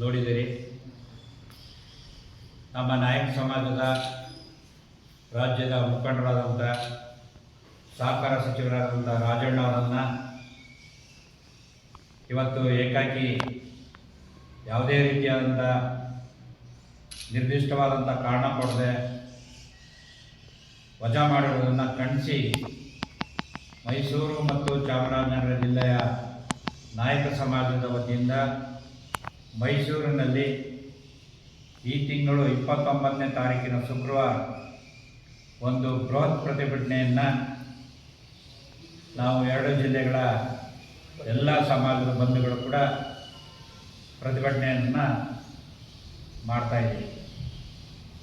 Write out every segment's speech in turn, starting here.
ನೋಡಿದಿರಿ. ನಮ್ಮ ನಾಯಕ ಸಮಾಜದ ರಾಜ್ಯದ ಮುಖಂಡರಾದಂಥ ಸಹಕಾರ ಸಚಿವರಾದಂಥ ರಾಜಣ್ಣ ಅವರನ್ನು ಇವತ್ತು ಏಕಾಕಿ ಯಾವುದೇ ರೀತಿಯಾದಂಥ ನಿರ್ದಿಷ್ಟವಾದಂಥ ಕಾರಣ ಕೊಡದೆ ವಜಾ ಮಾಡಿರುವುದನ್ನು ಖಂಡಿಸಿ ಮೈಸೂರು ಮತ್ತು ಚಾಮರಾಜನಗರ ಜಿಲ್ಲೆಯ ನಾಯಕ ಸಮಾಜದ ವತಿಯಿಂದ ಮೈಸೂರಿನಲ್ಲಿ ಈ ತಿಂಗಳು ಇಪ್ಪತ್ತೊಂಬತ್ತನೇ ತಾರೀಕಿನ ಶುಕ್ರವಾರ ಒಂದು ಬೃಹತ್ ಪ್ರತಿಭಟನೆಯನ್ನು ನಾವು ಎರಡು ಜಿಲ್ಲೆಗಳ ಎಲ್ಲ ಸಮಾಜದ ಬಂಧುಗಳು ಕೂಡ ಪ್ರತಿಭಟನೆಯನ್ನು ಮಾಡ್ತಾ ಇದ್ದೀವಿ.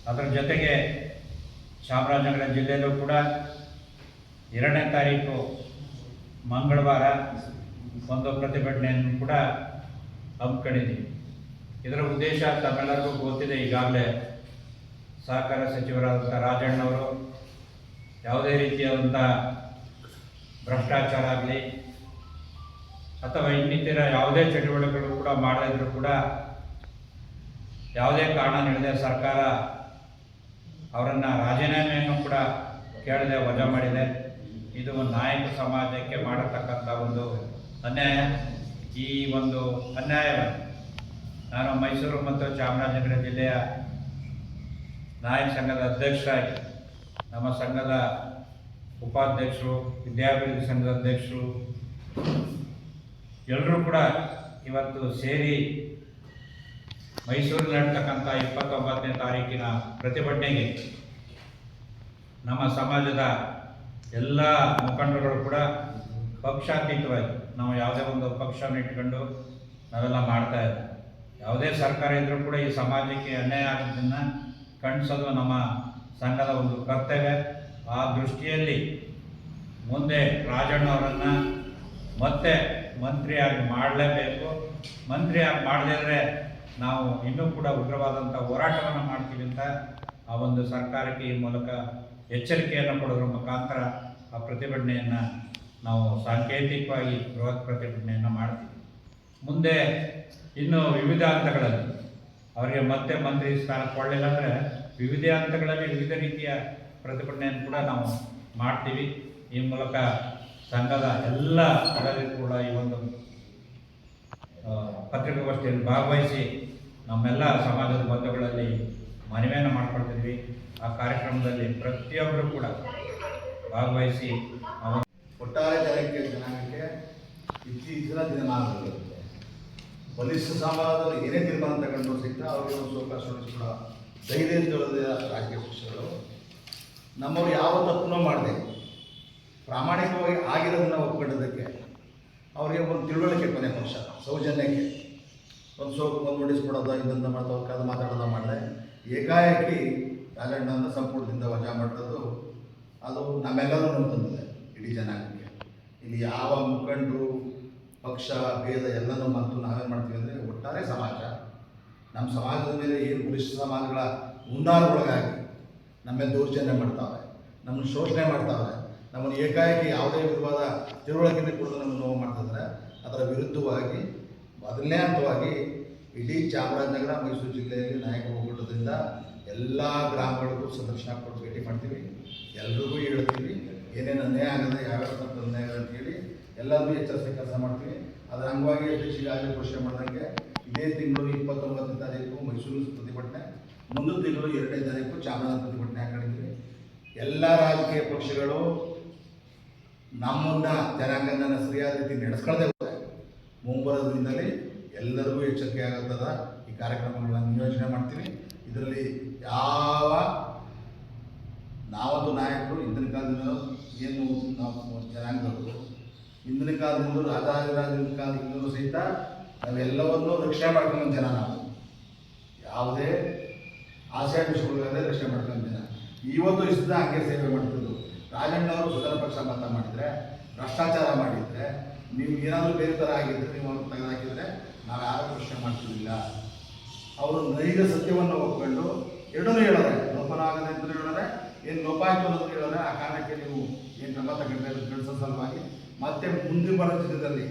ಅದರ ಜೊತೆಗೆ ಚಾಮರಾಜನಗರ ಜಿಲ್ಲೆಯಲ್ಲೂ ಕೂಡ ಎರಡನೇ ತಾರೀಕು ಮಂಗಳವಾರ ಒಂದು ಪ್ರತಿಭಟನೆಯನ್ನು ಕೂಡ ಹಮ್ಮಿಕೊಂಡಿದ್ದೀವಿ. ಇದರ ಉದ್ದೇಶ ತಮ್ಮೆಲ್ಲರಿಗೂ ಗೊತ್ತಿದೆ ಈಗಾಗಲೇ ಸಹಕಾರ ಸಚಿವರಾದಂಥ ರಾಜಣ್ಣವರು. ಯಾವುದೇ ರೀತಿಯಾದಂಥ ಭ್ರಷ್ಟಾಚಾರ ಆಗಲಿ ಅಥವಾ ಇನ್ನಿತರ ಯಾವುದೇ ಚಟುವಟಿಕೆಗಳು ಕೂಡ ಮಾಡದಿದ್ರು ಕೂಡ ಯಾವುದೇ ಕಾರಣ ನೀಡದೆ ಸರ್ಕಾರ ಅವರನ್ನು ರಾಜೀನಾಮೆಯನ್ನು ಕೂಡ ಕೇಳದೆ ವಜಾ ಮಾಡಿದೆ. ಇದು ನಾಯಕ ಸಮಾಜಕ್ಕೆ ಮಾಡತಕ್ಕಂಥ ಒಂದು ಅನ್ಯಾಯ. ಈ ಒಂದು ಅನ್ಯಾಯವನ್ನು ನಾನು ಮೈಸೂರು ಮತ್ತು ಚಾಮರಾಜನಗರ ಜಿಲ್ಲೆಯ ನಾಯಕ ಸಂಘದ ಅಧ್ಯಕ್ಷರಾಗಿ, ನಮ್ಮ ಸಂಘದ ಉಪಾಧ್ಯಕ್ಷರು, ವಿದ್ಯಾಭಿವೃದ್ಧಿ ಸಂಘದ ಅಧ್ಯಕ್ಷರು ಎಲ್ಲರೂ ಕೂಡ ಇವತ್ತು ಸೇರಿ ಮೈಸೂರಿನಲ್ಲಿ ನಡ್ತಕ್ಕಂಥ ಇಪ್ಪತ್ತೊಂಬತ್ತನೇ ತಾರೀಕಿನ ಪ್ರತಿಭಟನೆಗೆ ನಮ್ಮ ಸಮಾಜದ ಎಲ್ಲ ಮುಖಂಡರುಗಳು ಕೂಡ ಪಕ್ಷಾತೀತವಾಗಿ, ನಾವು ಯಾವುದೇ ಒಂದು ಪಕ್ಷವನ್ನು ಇಟ್ಕೊಂಡು ನಾವೆಲ್ಲ ಮಾಡ್ತಾ ಯಾವುದೇ ಸರ್ಕಾರ ಇದ್ದರೂ ಕೂಡ ಈ ಸಮಾಜಕ್ಕೆ ಅನ್ಯಾಯ ಆಗೋದನ್ನು ಕಣಿಸೋದು ನಮ್ಮ ಸಂಘದ ಒಂದು ಕರ್ತವ್ಯ. ಆ ದೃಷ್ಟಿಯಲ್ಲಿ ಮುಂದೆ ರಾಜಣ್ಣವರನ್ನು ಮತ್ತೆ ಮಂತ್ರಿಯಾಗಿ ಮಾಡಲೇಬೇಕು. ಮಂತ್ರಿಯಾಗಿ ಮಾಡದಿದ್ರೆ ನಾವು ಇನ್ನೂ ಕೂಡ ಉಗ್ರವಾದಂಥ ಹೋರಾಟವನ್ನು ಮಾಡ್ತೀವಿ ಅಂತ ಆ ಒಂದು ಸರ್ಕಾರಕ್ಕೆ ಈ ಮೂಲಕ ಎಚ್ಚರಿಕೆಯನ್ನು ಕೊಡೋದ್ರ ಮುಖಾಂತರ ಆ ಪ್ರತಿಭಟನೆಯನ್ನು ನಾವು ಸಾಂಕೇತಿಕವಾಗಿ ಬೃಹತ್ ಪ್ರತಿಭಟನೆಯನ್ನು ಮಾಡ್ತೀವಿ. ಮುಂದೆ ಇನ್ನು ವಿವಿಧ ಹಂತಗಳಲ್ಲಿ ಅವರಿಗೆ ಮತ್ತೆ ಮಂತ್ರಿ ಸ್ಥಾನ ಕೊಡಲಿಲ್ಲ ಅಂದರೆ ವಿವಿಧ ಹಂತಗಳಲ್ಲಿ ವಿವಿಧ ರೀತಿಯ ಪ್ರತಿಭಟನೆಯನ್ನು ಕೂಡ ನಾವು ಮಾಡ್ತೀವಿ. ಈ ಮೂಲಕ ಸಂಘದ ಎಲ್ಲ ಕಡಲಿ ಕೂಡ ಈ ಒಂದು ಪತ್ರಿಕಾಗೋಷ್ಠಿಯಲ್ಲಿ ಭಾಗವಹಿಸಿ ನಮ್ಮೆಲ್ಲ ಸಮಾಜದ ಬಂಧುಗಳಲ್ಲಿ ಮನವಿಯನ್ನು ಮಾಡ್ಕೊಳ್ತಿದ್ವಿ. ಆ ಕಾರ್ಯಕ್ರಮದಲ್ಲಿ ಪ್ರತಿಯೊಬ್ಬರು ಕೂಡ ಭಾಗವಹಿಸಿ ಒಟ್ಟಾರೆ ಜನಕ್ಕೆ, ಜನಾಂಗಕ್ಕೆ ಇತ್ತೀಚಿನ ದಿನಮಾನಗಳಲ್ಲಿ ಬಲಿಷ್ಠ ಸಮಾಜದಲ್ಲಿ ಏನೇ ತೀರ್ಮಾನ ತಗೊಂಡು ಸಹಿತ ಅವರಿಗೆ ಒಂದು ಅವಕಾಶ ಕೂಡ ಧೈರ್ಯ ರಾಜಕೀಯ ಪಕ್ಷಗಳು. ನಮ್ಮವರು ಯಾವ ತಪ್ಪನ್ನು ಮಾಡಿದೆ ಪ್ರಾಮಾಣಿಕವಾಗಿ ಆಗಿರೋದನ್ನ ಒಪ್ಕೊಂಡಿದ್ದಕ್ಕೆ ಅವರಿಗೆ ಒಂದು ತಿಳುವಳಿಕೆ ಕೊನೆ ಪಕ್ಷ ಸೌಜನ್ಯಕ್ಕೆ. ಒಂದು ಸೋಪು, ಒಂದು ನೋಟಿಸ್ಕೊಡೋದು ಇದನ್ನು ಮಾಡೋದು ಕದ ಮಾತಾಡೋದು ಮಾಡಿದೆ ಏಕಾಏಕಿ ರಾಜಣ್ಣನ ಸಂಪುಟದಿಂದ ವಜಾ ಮಾಡೋದು ಅದು ನಮ್ಮೆಲ್ಲರೂ ತಂದಿದೆ ಇಡೀ ಜನಾಂಗಕ್ಕೆ. ಇಲ್ಲಿ ಯಾವ ಮುಖಂಡರು ಪಕ್ಷ, ಭೇದ ಎಲ್ಲನೂ ಮತ್ತು ನಾವೇನು ಮಾಡ್ತೀವಿ ಅಂದರೆ ಒಟ್ಟಾರೆ ಸಮಾಜ. ನಮ್ಮ ಸಮಾಜದ ಮೇಲೆ ಏನು ಪುರುಷ ಸಮಾಜಗಳ ಹುನ್ನಾರಗೊಳಗಾಗಿ ನಮ್ಮ ದೌರ್ಜನ್ಯ ಮಾಡ್ತಾವೆ ನಮ್ಮನ್ನು ಶೋಷಣೆ ಮಾಡ್ತಾವೆ ನಮ್ಮನ್ನು ಏಕಾಏಕಿ ಯಾವುದೇ ವಿಧವಾದ ತಿಳುವಳಿಕೆಯನ್ನು ಕೊಡೋದು ನಮ್ಮ ನೋವು ಮಾಡ್ತಿದ್ರೆ, ಅದರ ವಿರುದ್ಧವಾಗಿ, ಮೊದಲನೇ ಹಂತವಾಗಿ ಇಡೀ ಚಾಮರಾಜನಗರ, ಮೈಸೂರು ಜಿಲ್ಲೆಯಲ್ಲಿ ನಾಯಕ ಒಗ್ಗೂಟದಿಂದ ಎಲ್ಲ ಗ್ರಾಮಗಳಿಗೂ ಸಂದರ್ಶನ ಕೊಟ್ಟು ಭೇಟಿ ಮಾಡ್ತೀವಿ. ಎಲ್ರಿಗೂ ಹೇಳ್ತೀವಿ, ಏನೇನು ಅನ್ಯಾಯ ಆಗದೆ ಯಾವ್ಯಾವ ಅಂತ ಹೇಳಿ ಎಲ್ಲರಿಗೂ ಎಚ್ಚರಿಸಿ ಕೆಲಸ ಮಾಡ್ತೀವಿ ಅದರ ಅಂಗವಾಗಿ ಅಧ್ಯಕ್ಷರಾಗಲಿ ಘೋಷಣೆ ಮಾಡಿದಂಗೆ ಇದೇ ತಿಂಗಳು ಇಪ್ಪತ್ತೊಂಬತ್ತನೇ ತಾರೀಕು ಮೈಸೂರು ಪ್ರತಿಭಟನೆ. ಮುಂದಿನ ತಿಂಗಳು ಎರಡನೇ ತಾರೀಕು ಚಾಮರಾಜ ಪ್ರತಿಭಟನೆ ಹಾಕೊಂಡಿದ್ದೀವಿ ಎಲ್ಲ ರಾಜಕೀಯ ಪಕ್ಷಗಳು ನಮ್ಮನ್ನ ಜನಾಂಗನ ಸರಿಯಾದ ರೀತಿ ನಡೆಸ್ಕೊಳ್ಳದೆ ಹೋದ್ರೆ ಮುಂಬರುವ ದಿನದಲ್ಲಿ ಎಲ್ಲರಿಗೂ ಎಚ್ಚರಿಕೆ ಆಗುತ್ತದ ಈ ಕಾರ್ಯಕ್ರಮಗಳನ್ನ ನಿಯೋಜನೆ ಮಾಡ್ತೀವಿ ಇದರಲ್ಲಿ ಯಾವ ನಾವಂತೂ ನಾಯಕರು ಹಿಂದಿನ ಕಾಲದಿಂದ ಏನು ನಾವು ಜನಾಂಗದವರು ಹಿಂದಿನ ಕಾಲದಿಂದ ರಾಜಾದಿರಾಜನ ಕಾಲದಿಂದಲೂ ಸಹಿತ ನಾವೆಲ್ಲವನ್ನೂ ರಕ್ಷಣೆ ಮಾಡ್ಕೊಂಡು ಜನ ನಾವು. ಯಾವುದೇ ಆಸೆ ವಿಷಯಗಳಿಲ್ಲದೆ ರಕ್ಷಣೆ ಮಾಡ್ಕೊಂಡು ಜನ. ಇವತ್ತು ಇಷ್ಟದ ಹಂಗೆ ಸೇವೆ ಮಾಡ್ತಿದ್ರು ರಾಜಣ್ಣವರು ಸ್ವತಂತ್ರ ಪಕ್ಷ ಮತ ಮಾಡಿದರೆ, ಭ್ರಷ್ಟಾಚಾರ ಮಾಡಿದರೆ ನೀವು ಏನಾದರೂ ಬೇರೆ ಥರ ಆಗಿದ್ದರೆ ನೀವು ಅವ್ರನ್ನ ತೆಗೆದುಹಾಕಿದರೆ ನಾವು ಯಾರು ಪ್ರಶ್ನೆ ಮಾಡ್ತಿರಲಿಲ್ಲ. ಅವರು ನೈಜ ಸತ್ಯವನ್ನು ಒಪ್ಕೊಂಡು ಎರಡನ್ನೂ ಹೇಳೋರೆ. ಲೋಪನ ಆಗದೆ ಅಂತ ಹೇಳೋರೆ, ಏನು ಲೋಪ ಆಯಿತು ಅನ್ನೋದು ಆ ಕಾರಣಕ್ಕೆ ನೀವು ಏನು ಕ್ರಮ ತಗೊಂಡ್ರೆ ಸಲುವಾಗಿ ಮತ್ತೆ ಮುಂದೆ ಬರೋ ದಿನದಲ್ಲಿ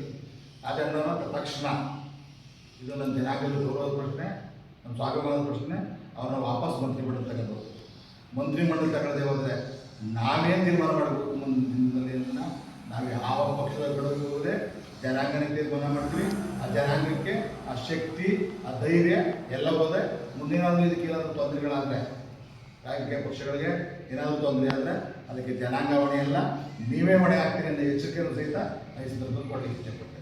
ಅದನ್ನು ತಕ್ಷಣ. ಇದು ನನ್ನ ಜನಾಂಗದ ಗೌರವದ ಪ್ರಶ್ನೆ, ನಮ್ಮ ಸ್ವಾಭಿಮಾನದ ಪ್ರಶ್ನೆ, ಅವ್ರನ್ನ ವಾಪಸ್ ಮಂತ್ರಿಮಂಡಲ ತಗೊಂಡು ಮಂತ್ರಿಮಂಡಲ ತಗೊಳ್ಳದೆ ಹೋದರೆ ನಾವೇನು ತೀರ್ಮಾನ ಮಾಡಬೇಕು ಮುಂದಿನ ದಿನದಲ್ಲಿ ನಾವು ಯಾವ ಪಕ್ಷದ ಕಡೆಗೆ ಹೋಗದೆ ಜನಾಂಗನ ತೀರ್ಮಾನ ಮಾಡ್ತೀವಿ. ಆ ಜನಾಂಗಕ್ಕೆ ಆ ಶಕ್ತಿ, ಆ ಧೈರ್ಯ ಎಲ್ಲ ಹೋದೆ ಮುಂದಿನ ಇದಕ್ಕೆ ಏನಾದರೂ ತೊಂದರೆಗಳಾದರೆ ರಾಜಕೀಯ ಪಕ್ಷಗಳಿಗೆ ಏನಾದರೂ ತೊಂದರೆ ಆದರೆ ಅದಕ್ಕೆ ಜನಾಂಗ ಹೊಣೆಯಲ್ಲ ನೀವೇ ಹೊಣೆ ಆಗ್ತೀರಿ ಅನ್ನೋ ಎಚ್ಚರಿಕೆಯನ್ನು ಸಹಿತ ಮೈಸೂರು ಕೊಡಲಿಕ್ಕೆ ಇಷ್ಟಪಡ್ತೇನೆ.